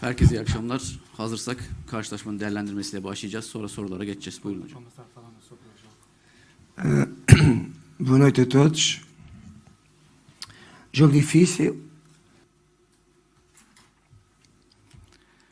Herkese iyi akşamlar. Hazırsak karşılaşmanın değerlendirmesiyle başlayacağız. Sonra sorulara geçeceğiz. Buyurun hocam. Boa noite a todos. Jogo difícil,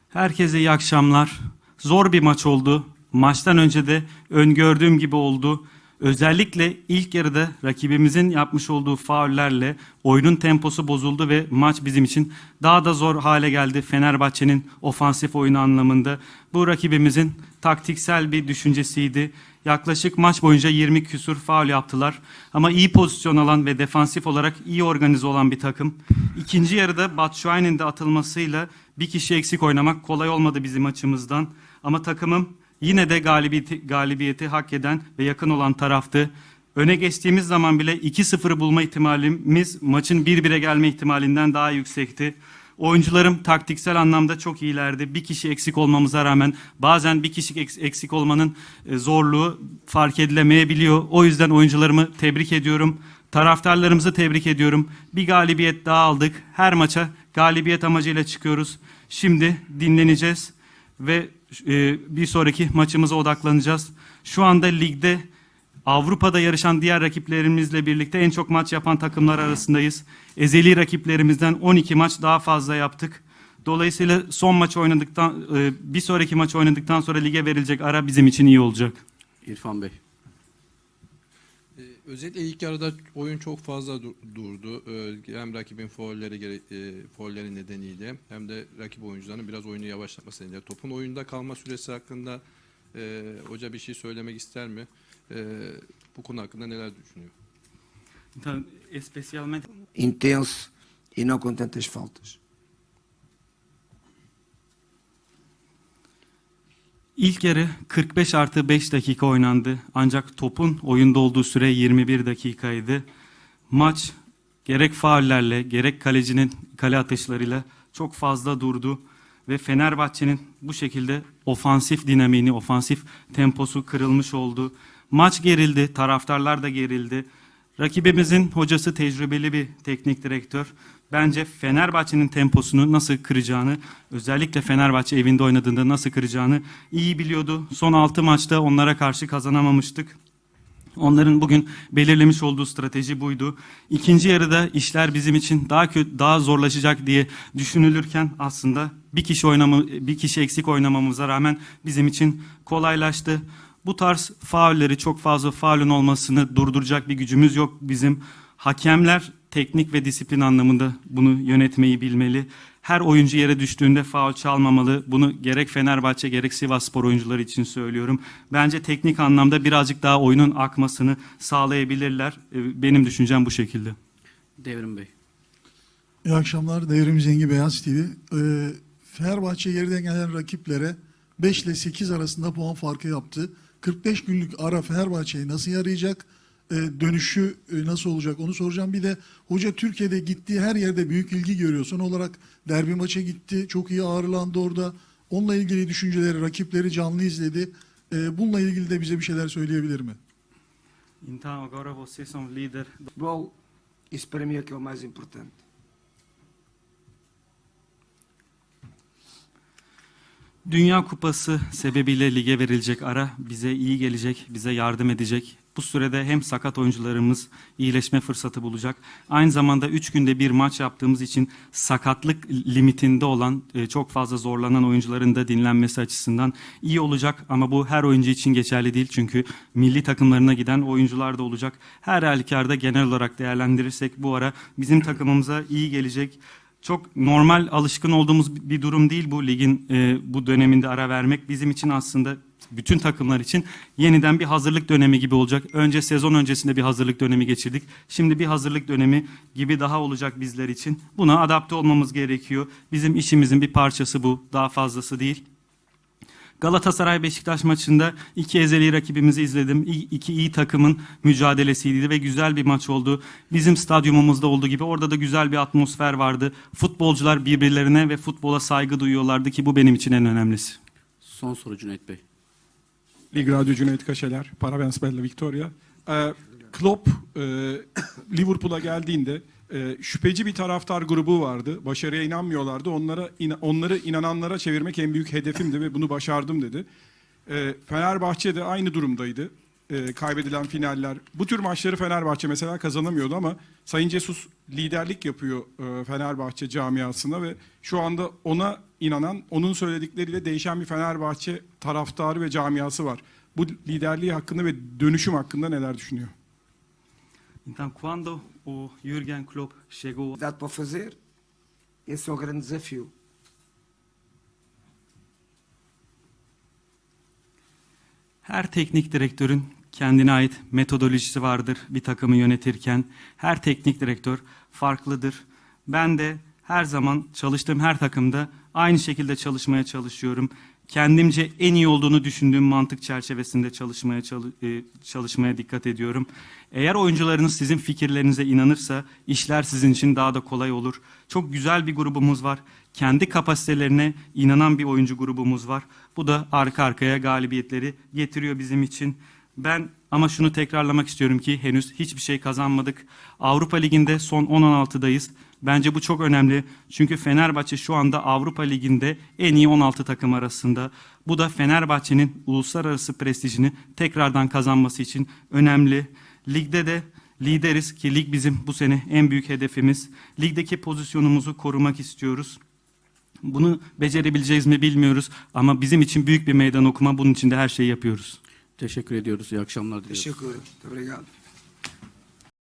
Herkese iyi akşamlar. Zor bir maç oldu. Maçtan önce de öngördüğüm gibi oldu. Özellikle ilk yarıda rakibimizin yapmış olduğu faullerle oyunun temposu bozuldu ve maç bizim için daha da zor hale geldi Fenerbahçe'nin ofansif oyunu anlamında. Bu rakibimizin taktiksel bir düşüncesiydi. Yaklaşık maç boyunca 20 küsur faul yaptılar. Ama iyi pozisyon alan ve defansif olarak iyi organize olan bir takım. İkinci yarıda Batshuayi'nin de atılmasıyla bir kişi eksik oynamak kolay olmadı bizim açımızdan. Ama takımım yine de galibiyeti, galibiyeti hak eden ve yakın olan taraftı. Öne geçtiğimiz zaman bile 2-0'ı bulma ihtimalimiz maçın 1-1'e gelme ihtimalinden daha yüksekti. Oyuncularım taktiksel anlamda çok iyilerdi. Bir kişi eksik olmamıza rağmen bazen bir kişi eks- eksik olmanın e, zorluğu fark edilemeyebiliyor. O yüzden oyuncularımı tebrik ediyorum. Taraftarlarımızı tebrik ediyorum. Bir galibiyet daha aldık. Her maça galibiyet amacıyla çıkıyoruz. Şimdi dinleneceğiz ve e, bir sonraki maçımıza odaklanacağız. Şu anda ligde Avrupa'da yarışan diğer rakiplerimizle birlikte en çok maç yapan takımlar arasındayız. Ezeli rakiplerimizden 12 maç daha fazla yaptık. Dolayısıyla son maç oynadıktan, e, bir sonraki maç oynadıktan sonra lige verilecek ara bizim için iyi olacak. İrfan Bey. Özellikle ilk yarıda oyun çok fazla du- durdu. Ee, Hem rakibin faulleri, e, faulleri nedeniyle hem de rakip oyuncuların biraz oyunu yavaşlatması nedeniyle. Topun oyunda kalma süresi hakkında e, hoca bir şey söylemek ister mi? E, bu konu hakkında neler düşünüyor? Então, especialmente intenso e não com tantas faltas. İlk yarı 45 artı 5 dakika oynandı. Ancak topun oyunda olduğu süre 21 dakikaydı. Maç gerek faullerle gerek kalecinin kale atışlarıyla çok fazla durdu. Ve Fenerbahçe'nin bu şekilde ofansif dinamiğini, ofansif temposu kırılmış oldu. Maç gerildi, taraftarlar da gerildi. Rakibimizin hocası tecrübeli bir teknik direktör. Bence Fenerbahçe'nin temposunu nasıl kıracağını, özellikle Fenerbahçe evinde oynadığında nasıl kıracağını iyi biliyordu. Son 6 maçta onlara karşı kazanamamıştık. Onların bugün belirlemiş olduğu strateji buydu. İkinci yarıda işler bizim için daha kötü, daha zorlaşacak diye düşünülürken aslında bir kişi oynama, bir kişi eksik oynamamıza rağmen bizim için kolaylaştı. Bu tarz faulleri çok fazla faulün olmasını durduracak bir gücümüz yok bizim. Hakemler teknik ve disiplin anlamında bunu yönetmeyi bilmeli. Her oyuncu yere düştüğünde faul çalmamalı. Bunu gerek Fenerbahçe gerek Sivasspor oyuncuları için söylüyorum. Bence teknik anlamda birazcık daha oyunun akmasını sağlayabilirler. Ee, Benim düşüncem bu şekilde. Devrim Bey. İyi akşamlar. Devrim Zengi Beyaz TV. Ee, Fenerbahçe geriden gelen rakiplere 5 ile 8 arasında puan farkı yaptı. 45 günlük ara Fenerbahçe'ye nasıl yarayacak? Ee, dönüşü e, nasıl olacak onu soracağım. Bir de hoca Türkiye'de gittiği her yerde büyük ilgi görüyor. Son olarak derbi maça gitti. Çok iyi ağırlandı orada. Onunla ilgili düşünceleri, rakipleri canlı izledi. Ee, bununla ilgili de bize bir şeyler söyleyebilir mi? Então agora vocês são líder. Futebol, isso para mim é que é o mais importante. Dünya Kupası sebebiyle lige verilecek ara bize iyi gelecek, bize yardım edecek. Bu sürede hem sakat oyuncularımız iyileşme fırsatı bulacak. Aynı zamanda 3 günde bir maç yaptığımız için sakatlık limitinde olan e, çok fazla zorlanan oyuncuların da dinlenmesi açısından iyi olacak. Ama bu her oyuncu için geçerli değil. Çünkü milli takımlarına giden oyuncular da olacak. Her halükarda genel olarak değerlendirirsek bu ara bizim takımımıza iyi gelecek. Çok normal alışkın olduğumuz bir durum değil bu ligin e, bu döneminde ara vermek. Bizim için aslında bütün takımlar için yeniden bir hazırlık dönemi gibi olacak. Önce sezon öncesinde bir hazırlık dönemi geçirdik. Şimdi bir hazırlık dönemi gibi daha olacak bizler için. Buna adapte olmamız gerekiyor. Bizim işimizin bir parçası bu. Daha fazlası değil. Galatasaray Beşiktaş maçında iki ezeli rakibimizi izledim. İki iyi takımın mücadelesiydi ve güzel bir maç oldu. Bizim stadyumumuzda olduğu gibi orada da güzel bir atmosfer vardı. Futbolcular birbirlerine ve futbola saygı duyuyorlardı ki bu benim için en önemlisi. Son soru Cüneyt Bey. Lig Radyo Cüneyt Kaşeler, Parabens Bella Victoria. Ee, Klopp e, Liverpool'a geldiğinde Ee, şüpheci bir taraftar grubu vardı. Başarıya inanmıyorlardı. Onlara ina- onları inananlara çevirmek en büyük hedefimdi ve bunu başardım dedi. Ee, Fenerbahçe de aynı durumdaydı. Ee, kaybedilen finaller. Bu tür maçları Fenerbahçe mesela kazanamıyordu ama Sayın Cesus liderlik yapıyor e, Fenerbahçe camiasına ve şu anda ona inanan, onun söyledikleriyle değişen bir Fenerbahçe taraftarı ve camiası var. Bu liderliği hakkında ve dönüşüm hakkında neler düşünüyor? Então, quando o Jürgen Klopp chegou Dá para fazer. Esse é o grande desafio. Her teknik direktörün kendine ait metodolojisi vardır bir takımı yönetirken. Her teknik direktör farklıdır. Ben de her zaman çalıştığım her takımda aynı şekilde çalışmaya çalışıyorum. Kendimce en iyi olduğunu düşündüğüm mantık çerçevesinde çalışmaya çalı- e, çalışmaya dikkat ediyorum. Eğer oyuncularınız sizin fikirlerinize inanırsa işler sizin için daha da kolay olur. Çok güzel bir grubumuz var. Kendi kapasitelerine inanan bir oyuncu grubumuz var. Bu da arka arkaya galibiyetleri getiriyor bizim için. Ben ama şunu tekrarlamak istiyorum ki henüz hiçbir şey kazanmadık. Avrupa Ligi'nde son 10-16'dayız. Bence bu çok önemli. Çünkü Fenerbahçe şu anda Avrupa Ligi'nde en iyi 16 takım arasında. Bu da Fenerbahçe'nin uluslararası prestijini tekrardan kazanması için önemli. Ligde de lideriz ki lig bizim bu sene en büyük hedefimiz. Ligdeki pozisyonumuzu korumak istiyoruz. Bunu becerebileceğiz mi bilmiyoruz ama bizim için büyük bir meydan okuma. Bunun için de her şeyi yapıyoruz. Teşekkür ediyoruz. İyi akşamlar diliyoruz. Teşekkür. Obrigado.